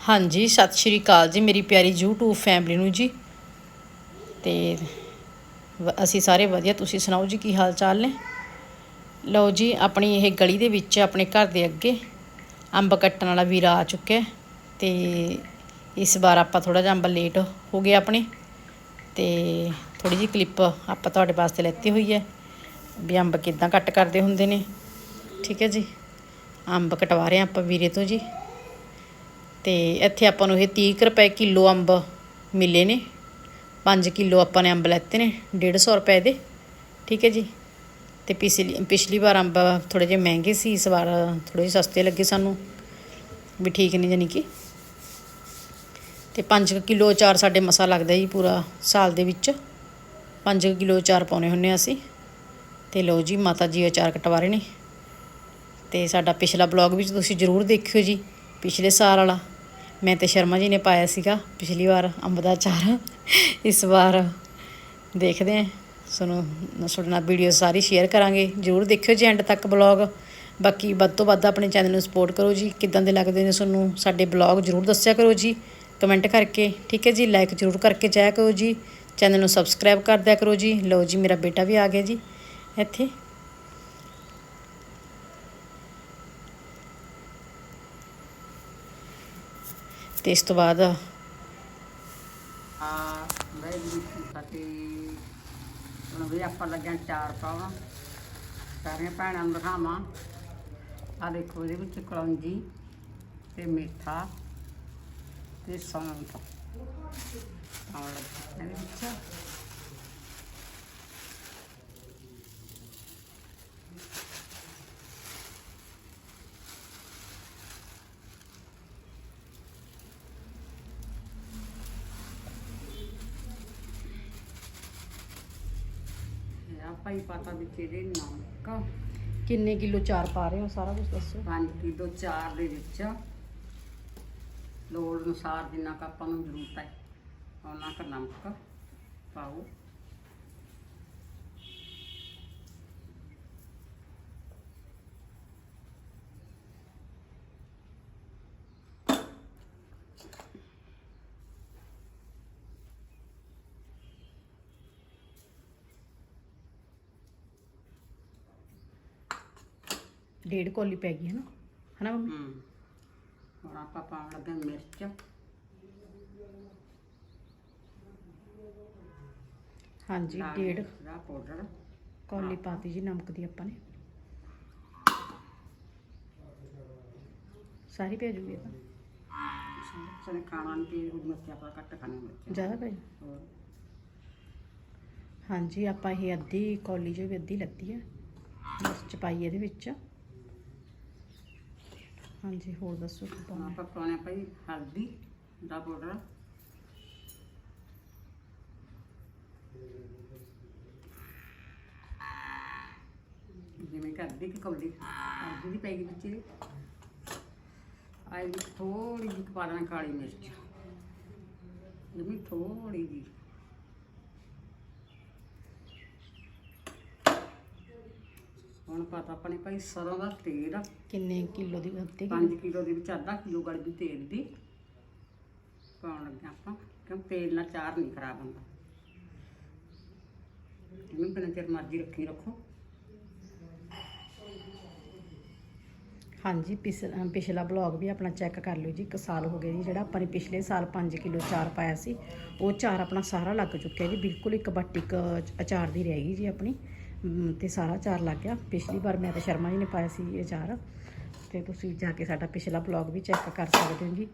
ਹਾਂਜੀ, ਸਤਿ ਸ਼੍ਰੀ ਅਕਾਲ ਜੀ, ਮੇਰੀ ਪਿਆਰੀ YouTube ਫੈਮਿਲੀ ਨੂੰ ਜੀ। ਤੇ ਅਸੀਂ ਸਾਰੇ ਵਧੀਆ, ਤੁਸੀਂ ਸੁਣਾਓ ਜੀ, ਕੀ ਹਾਲ ਚਾਲ ਨੇ? ਲਓ ਜੀ, ਆਪਣੀ ਇਹ ਗਲੀ ਦੇ ਵਿੱਚ, ਆਪਣੇ ਘਰ ਦੇ ਅੱਗੇ ਅੰਬ ਕੱਟਣ ਵਾਲਾ ਵੀਰ ਆ ਚੁੱਕਿਆ ਹੈ ਤੇ ਇਸ ਵਾਰ ਆਪਾਂ ਥੋੜਾ ਜਿਹਾ ਅੰਬ ਲੇਟ ਹੋ ਗਏ ਆਪਣੇ। ਤੇ ਥੋੜੀ ਜਿਹੀ ਕਲਿੱਪ ਆਪਾਂ ਤੁਹਾਡੇ ਵਾਸਤੇ ਲੈਤੀ ਹੋਈ ਹੈ ਵੀ ਅੰਬ ਕਿੱਦਾਂ ਕੱਟ ਕਰਦੇ ਹੁੰਦੇ ਨੇ। ਠੀਕ ਹੈ ਜੀ, ਅੰਬ ਕਟਵਾ ਰਹੇ ਹਾਂ ਆਪਾਂ ਵੀਰੇ ਤੋਂ ਜੀ। ਤੇ ਇੱਥੇ ਆਪਾਂ ਨੂੰ ਇਹ 30 ਕੁ ਰੁਪਏ ਕਿਲੋ ਅੰਬ ਮਿਲੇ ਨੇ। 5 ਕਿਲੋ ਆਪਾਂ ਨੇ ਅੰਬ ਲੈਤੇ ਨੇ 150 ਰੁਪਏ ਦੇ। ਠੀਕ ਹੈ ਜੀ। ਤੇ ਪਿਛਲੀ ਪਿਛਲੀ ਵਾਰ ਅੰਬ ਥੋੜੇ ਜਿਹੇ ਮਹਿੰਗੇ ਸੀ, ਇਸ ਵਾਰ ਥੋੜੇ ਜਿਹੇ ਸਸਤੇ ਲੱਗੇ ਸਾਨੂੰ। ਵੀ ਠੀਕ ਨਹੀਂ ਜਾਨੀ ਕਿ। ਤੇ 5 ਕਿਲੋ ਅਚਾਰ ਸਾਡੇ ਮਸਾ ਲੱਗਦਾ ਜੀ ਪੂਰਾ ਸਾਲ ਦੇ ਵਿੱਚ। 5 ਕਿਲੋ ਅਚਾਰ ਪਾਉਨੇ ਹੁੰਨੇ ਅਸੀਂ। ਤੇ ਲਓ ਜੀ, ਮਾਤਾ ਜੀ ਅਚਾਰ ਕਟਵਾ ਰਹੇ ਨੇ। ਤੇ ਸਾਡਾ ਪਿਛਲਾ ਬਲੌਗ ਵੀ ਤੁਸੀਂ ਜ਼ਰੂਰ ਦੇਖਿਓ ਜੀ। ਪਿਛਲੇ ਸਾਲ ਵਾਲਾ। ਮੈਂ ਤੇ ਸ਼ਰਮਾ ਜੀ ਨੇ ਪਾਇਆ ਸੀਗਾ ਪਿਛਲੀ ਵਾਰ ਅੰਬ ਦਾ ਅਚਾਰ ਇਸ ਵਾਰ ਦੇਖਦੇ ਹਾਂ। ਤੁਹਾਨੂੰ ਤੁਹਾਡੇ ਨਾਲ ਵੀਡੀਓ ਸਾਰੀ ਸ਼ੇਅਰ ਕਰਾਂਗੇ। ਜ਼ਰੂਰ ਦੇਖਿਓ ਜੀ ਐਂਡ ਤੱਕ ਬਲੌਗ ਬਾਕੀ ਵੱਧ ਤੋਂ ਵੱਧ ਆਪਣੇ ਚੈਨਲ ਨੂੰ ਸਪੋਰਟ ਕਰੋ ਜੀ। ਕਿੱਦਾਂ ਦੇ ਲੱਗਦੇ ਨੇ ਤੁਹਾਨੂੰ ਸਾਡੇ ਬਲੌਗ ਜ਼ਰੂਰ ਦੱਸਿਆ ਕਰੋ ਜੀ। ਕਮੈਂਟ ਕਰਕੇ, ਠੀਕ ਹੈ ਜੀ? ਲਾਈਕ ਜ਼ਰੂਰ ਕਰਕੇ ਜਾਇਆ ਕਰੋ ਜੀ। ਚੈਨਲ ਨੂੰ ਸਬਸਕ੍ਰਾਈਬ ਕਰ ਦਿਆ ਕਰੋ ਜੀ। ਲਓ ਜੀ, ਮੇਰਾ ਬੇਟਾ ਵੀ ਆ ਗਿਆ ਜੀ। ਇੱਥੇ। ਤੇ ਇਸ ਤੋਂ ਬਾਅਦ ਆ ਵਾਹਿਗੁਰੂ ਫਤਿਹ ਹੁਣ ਵੀ ਆਪਾਂ ਲੱਗਿਆ ਚਾਰ ਪਾਉਣ ਸਾਰੀਆਂ ਭੈਣਾਂ ਨੂੰ ਦਿਖਾਵਾਂ। ਆ ਦੇਖੋ, ਇਹਦੇ ਵਿੱਚ ਕਲੌਂਜੀ ਤੇ ਮੇਥਾ ਤੇ ਸੌਂਫ। ਪਾਉਣ ਲੱਗੀ। ਇਹਦੇ ਵਿੱਚ ਆਪਾਂ ਹੀ ਪਤਾ ਵਿੱਚ ਇਹਦੇ ਨਮਕ ਕਿੰਨੇ ਕਿਲੋ ਚਾਰ ਪਾ ਰਹੇ ਹੋ ਸਾਰਾ ਕੁਝ ਦੱਸੋ। 5 ਕਿਲੋ ਚਾਰ ਦੇ ਵਿੱਚ। ਲੋੜ ਅਨੁਸਾਰ ਜਿੰਨਾ ਕੁ ਆਪਾਂ ਨੂੰ ਜ਼ਰੂਰਤ ਹੈ ਉਹਨਾਂ ਕੁ ਨਮਕ ਪਾਓ। ਡੇਢ ਕੋਲੀ ਪੈ ਗਈ ਹੈ ਨਾ ਹਨਾ ਮੰਮੀ? ਹੂੰ। ਹੁਣ ਆਪਾਂ ਪਾਉਣ ਲੱਗੇ ਮਿਰਚ। ਹਾਂਜੀ ਲਾਲ ਡੇਢ ਮਿਰਚ ਦਾ ਪਾਊਡਰ ਕੌਲੀ ਪਾਤੀ ਜੀ ਨਮਕ ਦੀ ਆਪਾਂ ਨੇ। ਸਾਰੀ ਪੈ ਜੂਗੀ ਇਹ ਤਾਂ ਸਨੇ ਖਾਣਾ ਨਹੀਂ ਤੇ ਉਹ ਮਿਰਚ ਆਪਾਂ ਘੱਟ ਖਾਣੇ ਮਿਰਚ। ਜ਼ਿਆਦਾ ਪੈ ਹੋਰ। ਹਾਂਜੀ ਆਪਾਂ ਇਹ ਅੱਧੀ ਕੌਲੀ ਜੋ ਵੀ ਅੱਧੀ ਲੱਤੀ ਹੈ ਮਿਰਚ ਪਾਈ ਇਹਦੇ ਵਿੱਚ। ਹਾਂਜੀ, ਹੋਰ ਦੱਸੋ ਕੀ ਹੁਣ ਪਾਉਣਾ? ਆਪਾਂ ਪਾਉਣੇ ਭਾਈ ਹਲਦੀ ਦਾ ਪਾਊਡਰ। ਜਿਵੇਂ ਕਿ ਅੱਧੀ ਕਿ ਕੌਲੀ ਹਲਦੀ ਦੀ ਪੈ ਗਈ ਵਿੱਚ ਇਹਦੇ ਆਈ ਥੋੜੀ ਜਿਹੀ ਕੁ ਪਾ ਦੇਣਾ ਕਾਲੀ ਮਿਰਚ। ਜਿਵੇਂ ਥੋੜੀ ਜਿਹੀ ਹੁਣ ਪਤਾ ਆਪਣੇ ਭਾਈ ਸਰੋਂ ਦਾ ਤੇਲ। ਕਿੰਨੇ ਕਿਲੋ ਦੀ ਅੱਧੀ 5 ਕਿਲੋ ਦੇ ਵਿੱਚ ਅੱਧਾ ਕਿਲੋ ਗੜਬੀ ਤੇਲ ਦੀ। ਪਾਉਣ ਲੱਗੇ ਆਪਾਂ ਕਿਉਂ ਤੇਲ ਨਾਲ ਚਾਰ ਨਹੀਂ ਖਰਾਬ ਹੁੰਦਾ। ਇਹਨੂੰ ਕਿੰਨਾ ਚਿਰ ਮਰਜ਼ੀ ਰੱਖੀ ਰੱਖੋ। ਹਾਂਜੀ ਪਿਛ- ਪਿਛਲਾ ਬਲੌਗ ਵੀ ਆਪਣਾ ਚੈੱਕ ਕਰ ਲਿਓ ਜੀ ਇੱਕ ਸਾਲ ਹੋ ਗਿਆ ਜੀ ਜਿਹੜਾ ਆਪਾਂ ਨੇ ਪਿਛਲੇ ਸਾਲ 5 ਕਿਲੋ ਚਾਰ ਪਾਇਆ ਸੀ ਉਹ ਚਾਰ ਆਪਣਾ ਸਾਰਾ ਲੱਗ ਚੁੱਕਿਆ ਜੀ ਬਿਲਕੁਲ ਇੱਕ ਬੱਟੀ ਕ ਅਚਾਰ ਦੀ ਰਹਿ ਗਈ ਜੀ ਆਪਣੀ। ਤੇ ਸਾਰਾ ਚਾਰ ਲੱਗ ਗਿਆ। ਪਿਛਲੀ ਵਾਰ ਮੈਂ ਤੇ ਸ਼ਰਮਾ ਜੀ ਨੇ ਪਾਇਆ ਸੀ ਇਹ ਅਚਾਰ ਤੇ ਤੁਸੀਂ ਜਾ ਕੇ ਸਾਡਾ ਪਿਛਲਾ ਬਲੌਗ ਵੀ ਚੈੱਕ ਕਰ ਸਕਦੇ ਹੋ ਜੀ।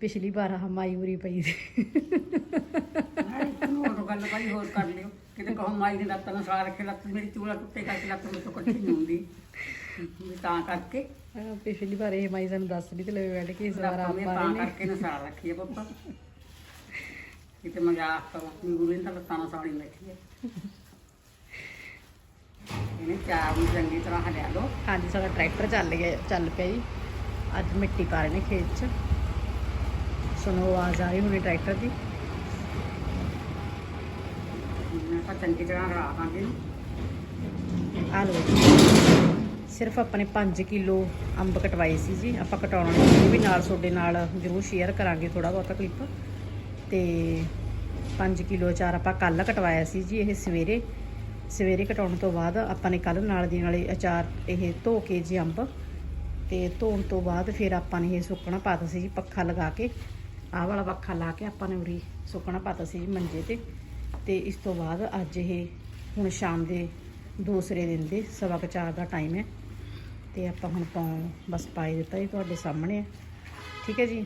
ਪਿਛਲੀ ਵਾਰ ਆਹ ਮਾਈ ਉਰੀ ਪਈ ਸੀ। ਹੋਰ ਗੱਲ ਭਾਈ ਹੋਰ ਕਰ ਲਿਓ। ਕਿਤੇ ਕਹੋ ਮਾਈ ਦੇ ਲੱਤਾਂ ਨਾਲ ਸਾਰ ਕੇ ਲੱਤ ਮੇਰੀ ਚੂਲਾ ਟੁੱਟੇ ਕਰਕੇ ਲੱਤ ਮੇਰੇ ਤੋਂ ਇਕੱਠੀ ਨਹੀਂ ਹੁੰਦੀ। ਤਾਂ ਕਰਕੇ। ਪਿਛਲੀ ਵਾਰ ਇਹ ਮਾਈ ਸਾਨੂੰ ਦੱਸ ਰਹੀ ਤੇ ਲੈ ਬੈਠ ਕੇ ਇਸ ਵਾਰ ਆਪਾਂ ਤਾਂ ਕਰਕੇ ਨਾ ਸਾਰ ਰੱਖੀ ਹੈ ਪੁੱਤ। ਕਿਤੇ ਮਜ਼ਾਕ ਕਰੋ ਗੁਰੂ ਨੇ ਤਾਂ ਲੱਤਾਂ ਨਾਲ ਸਾੜੀ ਬੈਠੀ ਹੈ। ਇਹਨੇ ਚਾਰ ਨੂੰ ਚੰਗੀ ਤਰ੍ਹਾਂ ਹਲਿਆ ਲਓ। ਹਾਂਜੀ ਸਾਡਾ ਟਰੈਕਟਰ ਚੱਲ ਗਿਆ ਚੱਲ ਪਿਆ ਜੀ। ਅੱਜ ਮਿੱਟੀ ਪਾ ਰਹੇ ਨੇ ਖੇਤ 'ਚ। ਸੁਣੋ ਆਵਾਜ਼ ਆ ਰਹੀ ਹੋਣੀ ਟਰੈਕਟਰ ਦੀ। ਚੰਗੀ ਤਰ੍ਹਾਂ ਆ ਲਓ ਸਿਰਫ ਆਪਣੇ 5 ਕਿਲੋ ਅੰਬ ਕਟਵਾਏ ਸੀ ਜੀ। ਆਪਾਂ ਕਟਾਉਣਾ ਉਹ ਵੀ ਨਾਲ ਤੁਹਾਡੇ ਨਾਲ ਜ਼ਰੂਰ ਸ਼ੇਅਰ ਕਰਾਂਗੇ ਥੋੜਾ ਬਹੁਤਾ ਕਲਿੱਪ ਤੇ 5 ਕਿਲੋ ਅਚਾਰ ਆਪਾਂ ਕੱਲ ਕਟਵਾਇਆ ਸੀ ਜੀ ਇਹ ਸਵੇਰੇ। ਸਵੇਰੇ ਕਟਾਉਣ ਤੋਂ ਬਾਅਦ ਆਪਾਂ ਨੇ ਕੱਲ ਨਾਲ ਦੀ ਨਾਲੇ ਅਚਾਰ ਇਹ ਧੋ ਕੇ ਜੀ ਅੰਬ ਤੇ ਧੋਣ ਤੋਂ ਬਾਅਦ ਫਿਰ ਆਪਾਂ ਨੇ ਇਹ ਸੁੱਕਣਾ ਪਾਤਾ ਸੀ ਜੀ ਪੱਖਾ ਲਗਾ ਕੇ। ਆਹ ਵਾਲਾ ਪੱਖਾ ਲਾ ਕੇ ਆਪਾਂ ਨੇ ਉਰੀ ਸੁੱਕਣਾ ਪਾਤਾ ਸੀ ਜੀ ਮੰਜੇ ਤੇ। ਤੇ ਇਸ ਤੋਂ ਬਾਅਦ ਅੱਜ ਇਹ ਹੁਣ ਸ਼ਾਮ ਦੇ ਦੂਸਰੇ ਦਿਨ ਦੇ ਸਵਾ ਕੁ ਚਾਰ ਦਾ ਟਾਈਮ ਹੈ। ਤੇ ਆਪਾਂ ਹੁਣ ਪਾਉ ਬਸ ਪਾਈ ਦਿੱਤਾ ਜੀ ਤੁਹਾਡੇ ਸਾਹਮਣੇ ਹੈ। ਠੀਕ ਹੈ ਜੀ?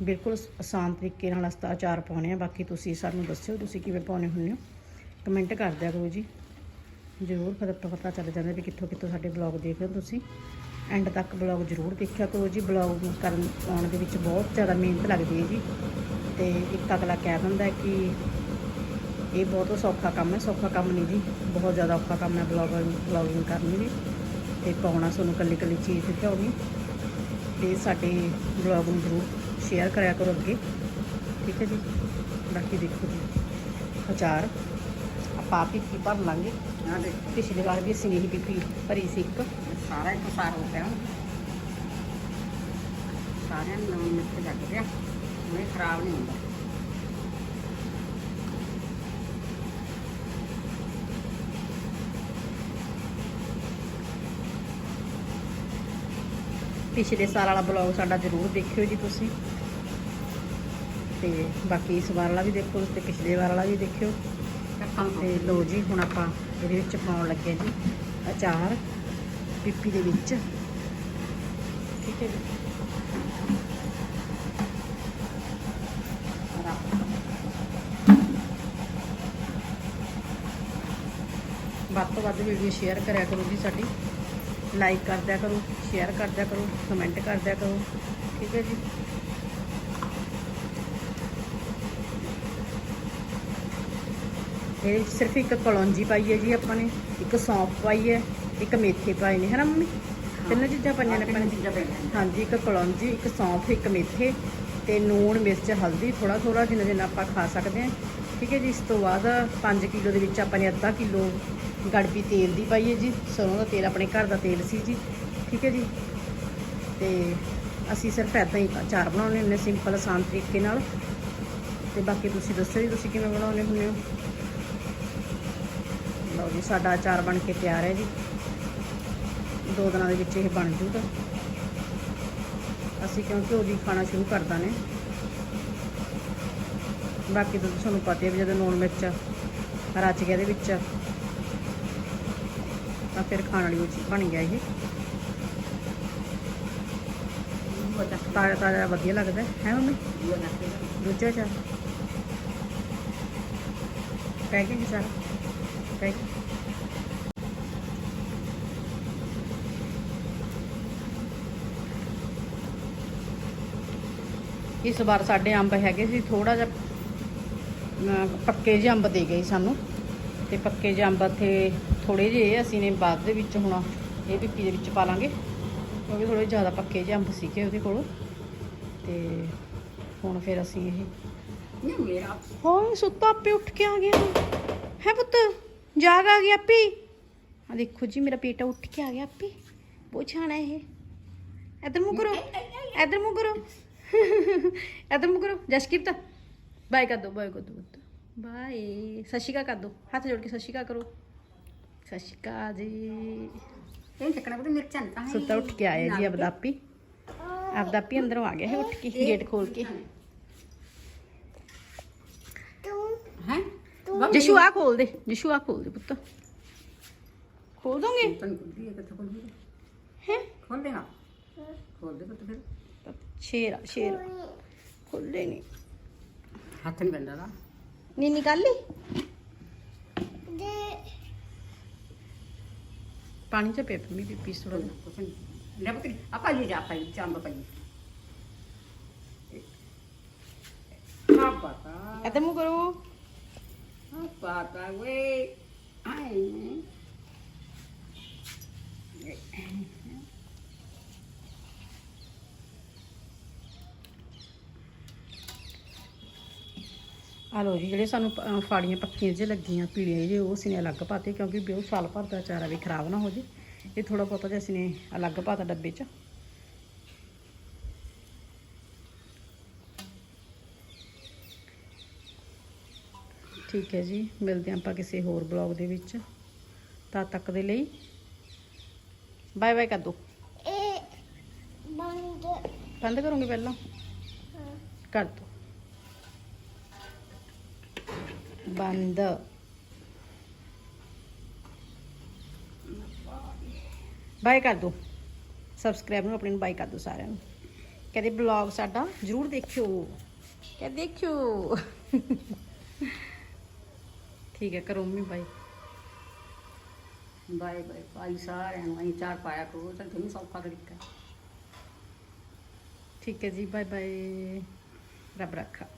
ਬਿਲਕੁਲ ਆਸਾਨ ਤਰੀਕੇ ਨਾਲ ਅਸਤਾ ਅਚਾਰ ਪਾਉਣੇ ਆ। ਬਾਕੀ ਤੁਸੀਂ ਸਾਨੂੰ ਦੱਸਿਓ ਤੁਸੀਂ ਕਿਵੇਂ ਪਾਉਣੇ ਹੁੰਦੇ ਹੋ। ਕਮੈਂਟ ਕਰ ਦਿਆ ਕਰੋ ਜੀ। ਜ਼ਰੂਰ ਫਿਰ ਆਪਾਂ ਪਤਾ ਚੱਲ ਜਾਂਦਾ ਵੀ ਕਿੱਥੋਂ ਕਿੱਥੋਂ ਸਾਡੇ ਬਲੌਗ ਦੇਖ ਰਹੇ ਹੋ ਤੁਸੀਂ। ਐਂਡ ਤੱਕ ਬਲੌਗ ਜ਼ਰੂਰ ਦੇਖਿਆ ਕਰੋ ਜੀ। ਬਲੌਗ ਕਰਨ ਆਉਣ ਦੇ ਵਿੱਚ ਬਹੁਤ ਜ਼ਿਆਦਾ ਮਿਹਨਤ ਲੱਗਦੀ ਹੈ ਜੀ। ਤੇ ਇੱਕ ਅਗਲਾ ਕਹਿ ਦਿੰਦਾ ਕਿ ਇਹ ਬਹੁਤ ਸੌਖਾ ਕੰਮ ਹੈ। ਸੌਖਾ ਕੰਮ ਨਹੀਂ ਜੀ। ਬਹੁਤ ਜ਼ਿਆਦਾ ਔਖਾ ਕੰਮ ਹੈ ਬਲੌਗਿੰਗ ਬਲੌਗਿੰਗ ਕਰਨੀ ਵੀ ਤੇ ਪਾਉਣਾ ਤੁਹਾਨੂੰ ਕੱਲੀ ਕੱਲੀ ਚੀਜ਼ ਦਿਖਾਉਣੀ ਤੇ ਸਾਡੇ ਬਲੌਗ ਨੂੰ ਜ਼ਰੂਰ ਸ਼ੇਅਰ ਕਰਿਆ ਕਰੋ ਅੱਗੇ। ਠੀਕ ਹੈ ਜੀ। ਬਾਕੀ ਦੇਖੋ ਜੀ। ਅਚਾਰ ਆਪਾਂ ਆਪ ਹੀ ਕੀ ਭਰ ਲਾਂਗੇ। ਪਿਛਲੀ ਵਾਰ ਵੀ ਅਸੀਂ ਇਹੀ ਪੀਪੀ ਭਰੀ ਸੀ ਇੱਕ। ਸਾਰਾ ਇੱਕ ਸਾਰ ਹੋ ਗਿਆ। ਸਾਰਿਆਂ ਨੂੰ ਨਵੇਂ ਮਿੱਠੇ ਲੱਗ ਗਿਆ ਉਹ ਖਰਾਬ ਨਹੀਂ ਹੁੰਦਾ। ਪਿਛਲੇ ਸਾਲ ਵਾਲਾ ਬਲੌਗ ਸਾਡਾ ਜ਼ਰੂਰ ਦੇਖਿਓ ਜੀ ਤੁਸੀਂ। ਤੇ ਬਾਕੀ ਇਸ ਵਾਰ ਵਾਲਾ ਵੀ ਦੇਖੋ ਤੇ ਪਿਛਲੇ ਵਾਰ ਵਾਲਾ ਵੀ ਦੇਖਿਓ। ਤੇ ਲੋ ਜੀ ਹੁਣ ਆਪਾਂ ਇਹਦੇ ਵਿੱਚ ਪਾਉਣ ਲੱਗੇ ਜੀ ਅਚਾਰ, ਪਿੱਪੀ ਦੇ ਵਿੱਚ। ਠੀਕ ਹੈ ਜੀ। ਵੱਧ ਤੋਂ ਵੱਧ ਵੀਡੀਓ ਸ਼ੇਅਰ ਕਰਿਆ ਕਰੋ ਜੀ ਸਾਡੀ। ਲਾਈਕ ਕਰਦਿਆ ਕਰੋ ਸ਼ੇਅਰ ਕਰਦਿਆ ਕਰੋ ਕਮੈਂਟ ਕਰਦਿਆ ਕਰੋ। ਠੀਕ ਹੈ ਜੀ। ਇਹ ਸਿਰਫ ਇੱਕ ਕਲੌਂਜੀ ਪਾਈ ਹੈ ਜੀ ਆਪਾਂ ਨੇ ਇੱਕ ਸੌਂਫ ਪਾਈ ਹੈ ਇੱਕ ਮੇਥੇ ਪਾਏ ਨੇ ਹੈ ਨਾ ਮੰਮੀ ਤਿੰਨ ਚੀਜ਼ਾਂ ਪਾਈਆਂ ਨੇ ਆਪਾਂ ਨੇ। ਹਾਂਜੀ ਇੱਕ ਕਲੌਂਜੀ ਇੱਕ ਸੌਂਫ ਇੱਕ ਮੇਥੇ ਤੇ ਨੂਣ ਮਿਰਚ ਹਲਦੀ ਥੋੜਾ ਥੋੜਾ ਜਿੰਨਾ ਜਿੰਨਾ ਆਪਾਂ ਖਾ ਸਕਦੇ ਹਾਂ। ਠੀਕ ਹੈ ਜੀ ਇਸ ਤੋਂ ਬਾਅਦ 5 ਕਿਲੋ ਦੇ ਵਿੱਚ ਆਪਾਂ ਨੇ ਅੱਧਾ ਕਿਲੋ ਗੜਬੀ ਤੇਲ ਦੀ ਪਾਈ ਹੈ ਜੀ। ਸਰੋਂ ਦਾ ਤੇਲ ਆਪਣੇ ਘਰ ਦਾ ਤੇਲ ਸੀ ਜੀ। ਠੀਕ ਹੈ ਜੀ। ਤੇ ਅਸੀਂ ਸਿਰਫ ਐਦਾਂ ਹੀ ਅਚਾਰ ਬਣਾਉਣੇ ਹੁੰਦੇ ਸਿੰਪਲ ਆਸਾਨ ਤਰੀਕੇ ਨਾਲ। ਤੇ ਬਾਕੀ ਤੁਸੀਂ ਦੱਸੋ ਜੀ ਤੁਸੀਂ ਕਿਵੇਂ ਬਣਾਉਣੇ ਹੁੰਦੇ ਹੋ? ਲਓ ਜੀ, ਸਾਡਾ ਅਚਾਰ ਬਣ ਕੇ ਤਿਆਰ ਹੈ ਜੀ। ਦੋ ਦਿਨਾਂ ਦੇ ਵਿੱਚ ਇਹ ਬਣ ਜੂਗਾ। ਅਸੀਂ ਕਿਉਂਕਿ ਉਹਦੀ ਖਾਣਾ ਸ਼ੁਰੂ ਕਰਦਾ ਨੇ। ਬਾਕੀ ਤਾਂ ਤੁਹਾਨੂੰ ਪਤਾ ਹੈ ਵੀ ਜਦੋਂ ਨੂਣ ਮਿਰਚ ਰਚ ਗਿਆ ਇਹਦੇ ਵਿੱਚ, ਤਾਂ ਫਿਰ ਖਾਣ ਵਾਲੀ ਉਹ ਚੀਜ਼ ਬਣ ਗਿਆ ਇਹ। ਤਾਜ਼ਾ ਤਾਜ਼ਾ ਵਧੀਆ ਲੱਗਦਾ, ਹੈ ਮੰਮੀ? ਦੂਜਾ ਚਾਰ ਪੈ ਗਿਆ ਜੀ ਸਾਰਾ। ਪੈ ਗਿਆ ਇਸ ਵਾਰ ਸਾਡੇ ਅੰਬ ਹੈਗੇ ਸੀ ਥੋੜਾ ਜਿਹਾ ਪੱਕੇ ਜਿਹੇ ਅੰਬ ਦੇ ਗਏ ਸਾਨੂੰ। ਤੇ ਪੱਕੇ ਜਿਹੇ ਅੰਬ ਇੱਥੇ ਥੋੜੇ ਜਿਹੇ ਅਸੀਂ ਨੇ ਬਾਅਦ ਦੇ ਵਿੱਚ ਹੁਣ ਇਹ ਪਿੱਪੀ ਦੇ ਵਿੱਚ ਪਾ ਲਾਂਗੇ। ਕਿਉਂਕਿ ਥੋੜੇ ਜ਼ਿਆਦਾ ਪੱਕੇ ਜਿਹੇ ਅੰਬ ਸੀਗੇ ਉਹਦੇ ਕੋਲ। ਤੇ ਹੁਣ ਫਿਰ ਅਸੀਂ ਇਹ ਨਹੀਂ ਮੇਰਾ ਹਾਂ ਸੁੱਤਾ ਆਪੇ ਉੱਠ ਕੇ ਆ ਗਿਆ। ਹੈ ਪੁੱਤ? ਜਾਗ ਆ ਗਿਆ ਆਪੀ ਆ ਦੇਖੋ ਜੀ ਮੇਰਾ ਬੇਟਾ ਉੱਠ ਕੇ ਆ ਗਿਆ ਆਪੀ ਬਹੁਤ ਛਾਣਾ ਇਹ ਇਧਰ ਮੂੰਹ ਕਰੋ ਇਧਰ ਮੂੰਹ ਕਰੋ ਇਧਰ ਮੂੰਹ ਕਰੋ ਜਸਕੀਰਤ ਬਾਏ ਕਰ ਦੋ ਬਾਏ ਕਰ ਦੋ ਪੁੱਤ ਬਾਏ ਸਤਿ ਸ਼੍ਰੀ ਅਕਾਲ ਕਰ ਦੋ ਹੱਥ ਜੋੜ ਕੇ ਸਤਿ ਸ਼੍ਰੀ ਅਕਾਲ ਕਰੋ ਸਤਿ ਸ਼੍ਰੀ ਅਕਾਲ ਜੀ ਇਹ ਚੱਕਣਾ ਬਤੇ ਮਿਰਚਾਂ ਤਾਂ ਹੈ ਸੁੱਤਾ ਉੱਠ ਕੇ ਆਇਆ ਜੀ ਆਪਦਾ ਆਪੀ ਆਪਦਾ ਆਪੀ ਅੰਦਰੋਂ ਆ ਗਿਆ ਹੈ ਉੱਠ ਕੇ ਗੇਟ ਖੋਲ ਕੇ ਜਸ਼ੂ ਆ ਖੋਲ ਦੇ ਜਸ਼ੂ ਆ ਖੋਲ ਦੇ ਪੁੱਤ ਖੋਲ ਦੋਗੇ ਤਨ ਕੁੱਦੀ ਹੈ ਕਿੱਥੇ ਖੋਲ ਹੈ ਖੋਲ ਦੇਗਾ ਖੋਲ ਦੇ ਪੁੱਤ ਫਿਰ ਸ਼ੇਰ ਆ, ਸ਼ੇਰ ਖੁੱਲੇ ਨਹੀਂ ਹੱਥ ਨਹੀਂ ਬੰਦਾ ਦਾ ਨੀ ਨਿਕਾਲ ਲਈ ਪਾਣੀ ਚ ਪੇਪ ਮੀ ਥੋੜਾ ਜਿਹਾ ਕੁਛ ਨਹੀਂ ਲੈ ਪੁੱਤ ਆਪਾਂ ਜੀ ਜਾ ਪਾਈ ਚਾਂਬ ਪਾਈ ਆ ਪਤਾ ਇੱਧਰ ਮੂੰਹ ਕਰੋ ਆ ਪਤਾ ਵੇ ਆਈ ਆ ਲੋ ਜੀ, ਜਿਹੜੇ ਸਾਨੂੰ ਪ- ਫਾੜੀਆਂ ਪੱਕੀਆਂ ਜਿਹੇ ਲੱਗੀਆਂ ਪੀਲੀਆਂ ਜੇ ਉਹ ਅਸੀਂ ਨੇ ਅਲੱਗ ਪਾਤੇ ਕਿਉਂਕਿ ਵੀ ਉਹ ਸਾਲ ਭਰ ਦਾ ਚਾਰਾ ਵੀ ਖਰਾਬ ਨਾ ਹੋ ਜੇ। ਇਹ ਥੋੜਾ ਬਹੁਤਾ ਜੇ ਅਸੀਂ ਨੇ ਅਲੱਗ ਪਾਤਾ ਡੱਬੇ 'ਚ। ਠੀਕ ਹੈ ਜੀ ਮਿਲਦੇ ਆਪਾਂ ਕਿਸੇ ਹੋਰ ਬਲੌਗ ਦੇ ਵਿੱਚ। ਤਦ ਤੱਕ ਦੇ ਲਈ ਬਾਏ ਬਾਏ ਕਰ ਦੋ ਇਹ ਬੰਦ। ਬੰਦ ਕਰੋਗੇ ਪਹਿਲਾਂ? ਹਾਂ। ਕਰ ਦੋ ਬੰਦ। ਬਾਏ ਕਰ ਦੋ ਸਬਸਕ੍ਰਾਈਬ ਨੂੰ ਆਪਣੇ ਨੂੰ ਬਾਏ ਕਰ ਦੋ ਸਾਰਿਆਂ ਨੂੰ। ਕਹਿੰਦੇ ਬਲੌਗ ਸਾਡਾ ਜਰੂਰ ਦੇਖਿਓ। ਕਹਿੰਦੇ ਦੇਖਿਓ। ਠੀਕ ਹੈ ਕਰੋ ਮੰਮੀ ਬਾਏ ਬਾਏ ਬਾਏ ਭਾਈ ਸਾਰਿਆਂ ਨੂੰ ਅਸੀਂ ਚਾਰ ਪਾਇਆ ਕਰੋ ਤਾਂ ਤੁਹਾਨੂੰ ਸੌਖਾ ਤਰੀਕਾ। ਠੀਕ ਹੈ ਜੀ ਬਾਏ ਬਾਏ ਰੱਬ ਰੱਖਾ।